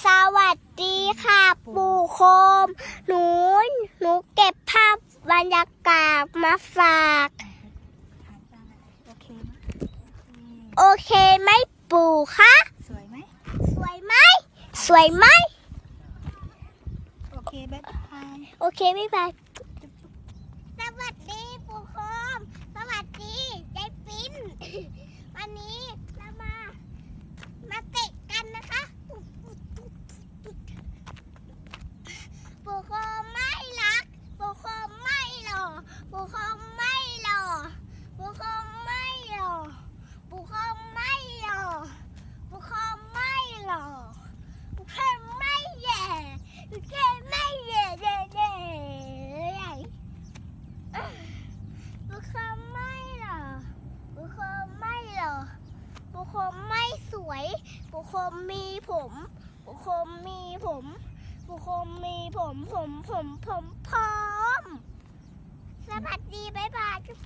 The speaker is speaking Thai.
สวัสดีค่ะ ปู่โคม หนู หนูเก็บภาพบรรยากาศมาฝาก โอเคไหมโอเคไหมปู่คะ สวยไหมสวยไหม สวยไหม โอเคบ๊ายบาย โอเคไม่บายสวัสดีปู่โคม สวัสดียายปิ้น วันนี้เรามา มาเตะกันนะคะ ปู่โคมไม่รักปู่โคมไม่หล่อปู่โคมไม่หล่อปู่โคมไม่หล่อปู่โคมไม่หล่อปู่โคมไม่หล่อปู่โคมไม่แย่ปู่โคมไม่แย่แย่แย่ปู่โคมไม่หล่อปู่โคมไม่หล่อปู่โคมไม่สวยปู่โคมมีผมปู่โคมมีผมปู่โคมมี ผมผมผมผมพร้อม สวัสดีบ๊ายบายจุ๊บ